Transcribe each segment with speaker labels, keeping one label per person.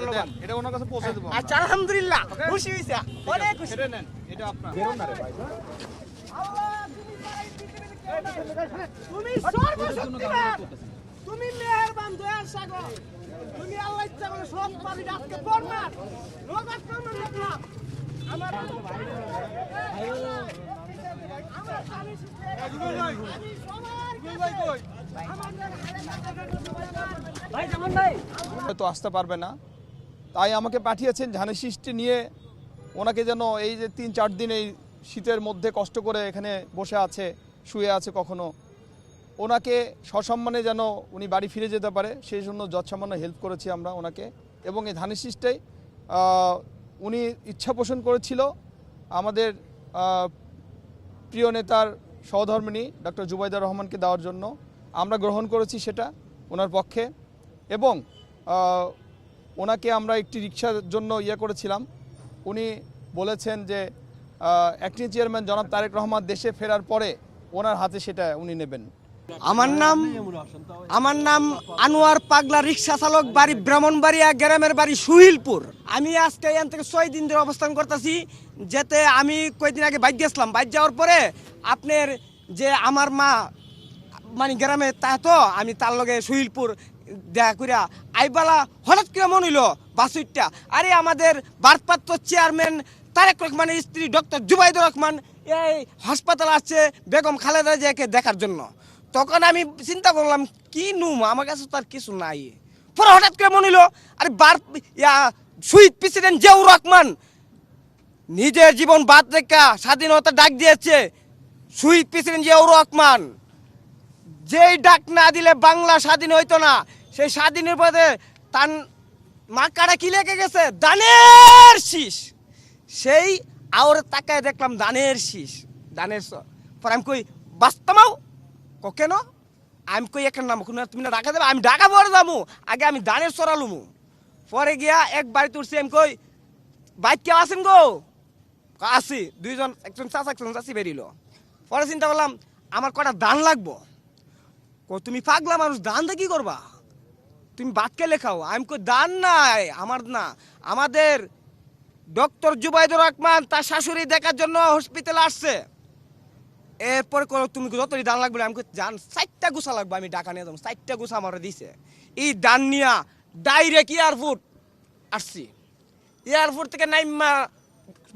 Speaker 1: ধন্যবাদ
Speaker 2: এটা ওনার কাছে পৌঁছে দেবো।
Speaker 1: আচ্ছা আলহামদুলিল্লাহ খুশি হয়েছে অনেক খুশি।
Speaker 2: এটা নেন এটা আপনার।
Speaker 1: তুমি সর্বশক্তিমান। তুমি মেহেরবান দয়ার সাগর। তুমি আল্লাহ ইচ্ছা করে সব পাবি আজকে বর্মার রোগ আক্রমণ দেখলাম আমার আমার আমি সবার কাছে ভাই যেমন ভাই।
Speaker 2: হয়তো আসতে পারবে না। তাই আমাকে পাঠিয়েছেন ধানের সৃষ্টি নিয়ে। ওনাকে যেন এই যে তিন চার দিন এই শীতের মধ্যে কষ্ট করে এখানে বসে আছে, শুয়ে আছে কখনো। ওনাকে সসম্মানে যেন উনি বাড়ি ফিরে যেতে পারে, সেই জন্য যৎসামান্য হেল্প করেছি আমরা ওনাকে। এবং এই ধানের শীষটাই উনি ইচ্ছা পোষণ করেছিল আমাদের প্রিয় নেতার সহধর্মিনী ডক্টর জুবাইদা রহমানকে দেওয়ার জন্য। আমরা গ্রহণ করেছি সেটা ওনার পক্ষে। এবং ওনাকে আমরা একটি রিক্সার জন্য ইয়ে করেছিলাম। উনি বলেছেন যে অ্যাক্টিং চেয়ারম্যান জনাব তারেক রহমান দেশে ফেরার পরে ওনার হাতে সেটা উনি নেবেন।
Speaker 1: আমার নাম আমার নাম আনোয়ার পাগলা রিক্সা চালক, বাড়ি ব্রাহ্মণবাড়িয়া গ্রামের বাড়ি সুহিলপুর। আমি আজকে এখান থেকে ছয় দিন ধরে অবস্থান করতেছি, যেতে আমি কয়েকদিন আগে বাইক গেছিলাম। বাইক যাওয়ার পরে আপনার যে আমার মা মানে গ্রামে তা তো, আমি তার লগে সুহিলপুর দেখা করিয়া আইবালা হঠাৎ করে মনে হইল বাসুইটটা? আরে আমাদের বারপাত্র চেয়ারম্যান তারেক রহমানের স্ত্রী ডক্টর জুবাইদুর রহমান এই হাসপাতাল আসছে বেগম খালেদা জিয়াকে দেখার জন্য। তখন আমি চিন্তা করলাম, কি নুম? আমার কাছে তো আর কিছু নাই। পরে হঠাৎ করে মনে হইল, আরে বার ইয়া শহীদ প্রেসিডেন্ট জিয়াউর রহমান নিজের জীবন বাদ রেখা স্বাধীনতা ডাক দিয়েছে শহীদ প্রেসিডেন্ট জিয়াউর রহমান। যেই ডাক না দিলে বাংলা স্বাধীন হইতো না। সেই স্বাধীনের পথে তার মাকাটা কি লেগে গেছে? দানের শীষ। সেই আওরে তাকায় দেখলাম দানের শীষ। দানের পর আমি কই, বাস্তমাও? ক কেন আমি কই এখানে নাম তুমি না ডাকা দেবে আমি ডাকা পরে যাব আগে আমি দানের সরালুমু। পরে গিয়া এক বাড়ি তুলছি আমি কই বাইক কেউ আছেন গো? আসি দুইজন, একজন চাচা, একজন চাচি বেরিল। পরে চিন্তা করলাম, আমার কটা দান লাগবো? তুমি পাগলা মানুষ, দান দিয়ে কি করবা? তুমি বাতকে লেখাও। আমি কই, দান নাই, আমার না। আমাদের ডক্টর জুবাইদুর রহমান তার শাশুড়ি দেখার জন্য হসপিটালে আসছে। এরপর করো তুমি যতই দান লাগবে, আমি জান চারটা গুছা লাগবে, আমি ডাকা নিয়ে যাব। চারটা গুছা আমার দিছে। এই দান নিয়া ডাইরেক্ট এয়ারপোর্ট আসছি। এয়ারপোর্ট থেকে নাইমা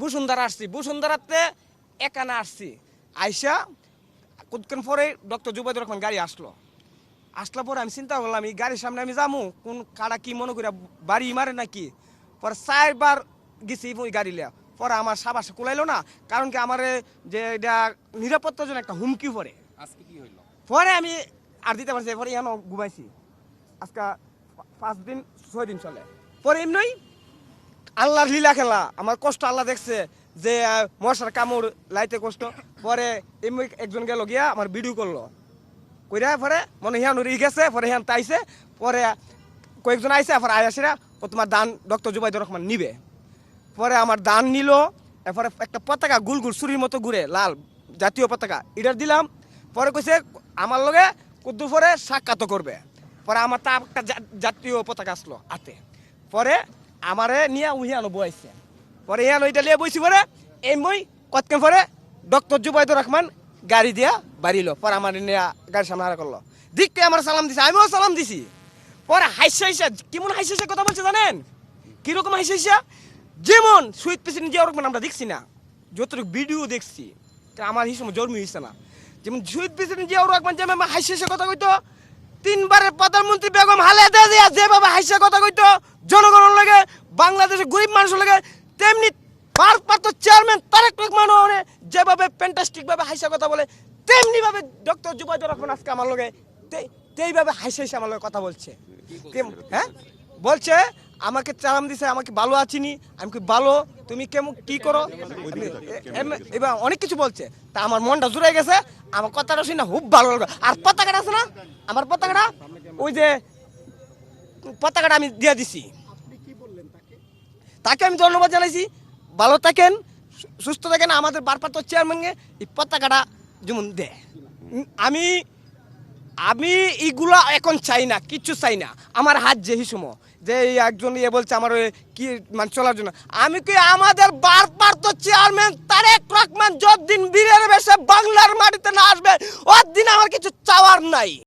Speaker 1: বসুন্ধরা আসছি। বসুন্ধরাতে একানা আসছি। আইসা, কতক্ষণ পরে ডক্টর জুবাইদুর রহমান গাড়ি আসলো। আসলা পরে আমি চিন্তা করলাম এই গাড়ির সামনে আমি যামু কোন কারা কি মনে করি বাড়ি মারে নাকি? পরে চারবার গেছি ওই গাড়ি লিয়া পরে আমার সাবাসে কুলাইলো না কারণ কি আমার যে এটা নিরাপত্তার জন্য একটা হুমকি পরে
Speaker 3: আজকে কি হইল?
Speaker 1: পরে আমি আর দিতে পারছি পরে এখানে ঘুমাইছি। আজকে পাঁচ দিন ছয় দিন চলে। পরে এমনি আল্লাহর লীলা খেলা আমার কষ্ট আল্লাহ দেখছে যে মশার কামড় লাইতে কষ্ট। পরে এমনি একজন গেল গিয়া আমার ভিডিও করল। কইরা পরে মনে হিয়ান উড়ি গেছে, পরে হিয়ান তাইছে, পরে কয়েকজন আইছে পরে আয়াসিরা ও তোমার দান ডক্টর জুবাইদুর রহমান নিবে। পরে আমার দান নিল, এরপরে একটা পতাকা গুল গুল চুরির মতো ঘুরে, লাল জাতীয় পতাকা এটার দিলাম। পরে কইছে, আমার লগে কুদ্দু পরে সাক্ষাৎ করবে। পরে আমার তা একটা জাতীয় পতাকা আসলো হাতে। পরে আমারে নিয়ে উহিয়ানো বইছে পরে ইয়ানো এটা লিয়ে বইছি পরে, এই মই কতক্ষণ পরে ডক্টর জুবাইদুর রহমান গাড়ি দিয়া বাড়িলো, পরে আমার গাড়ির সামনে হারা করল। দিককে আমার সালাম দিছে, আমিও সালাম দিছি। পরে হাইসা হাইসা, কেমন হাইসা হাইসা কথা বলছে জানেন? কীরকম হাইসা হাইসা? যেমন শহীদ প্রেসিডেন্ট জিয়াউর ওরকম আমরা দেখছি না, যতটুকু ভিডিও দেখছি আমার হিসেবে জন্ম হয়েছে না। যেমন শহীদ প্রেসিডেন্ট জিয়াউর রহমান যেমন হাইসা হাইসা কথা কইতো, তিনবারের প্রধানমন্ত্রী বেগম খালেদা জিয়া যেভাবে হাইসা কথা কইতো, জনগণের লাগে, বাংলাদেশের গরিব মানুষের লাগে, তেমনি ভারপ্রাপ্ত চেয়ারম্যান তারেক রহমান যেভাবে ফ্যান্টাস্টিক ভাবে হাইসা কথা বলে তেমনি ভাবে ডক্টর জুবাইদুর রহমান আজকে আমার তে- তেইভাবে হাইসা হাইসা আমার কথা বলছে। হ্যাঁ? বলছে, আমাকে চালাম দিছে, আমাকে ভালো আছিনি, আমি কি ভালো, তুমি কেমন, কি করো? এবার অনেক কিছু বলছে, তা আমার মনটা জুড়ে গেছে, আমার কথাটা শুনে খুব ভালো লাগল। আর পতাকাটা আছে না? আমার পতাকাটা, ওই যে, পতাকাটা আমি দিয়ে দিছি। তাকে আমি ধন্যবাদ জানাইছি। ভালো থাকেন সুস্থ থাকেন আমাদের বারপাত চেয়ারম্যানকে এই পতাকাটা যেমন দে। উম, আমি আমি এগুলা এখন চাই না কিচ্ছু চাই না। আমার হাত যে হিসুমো যে একজন ইয়ে বলছে আমার ওই কি মানে চলার জন্য। আমি কি আমাদের বারবার তো চেয়ারম্যান তারেক রহমান যতদিন বীরের বেশে বাংলার মাটিতে না আসবে ওর দিন আমার কিছু চাওয়ার নাই।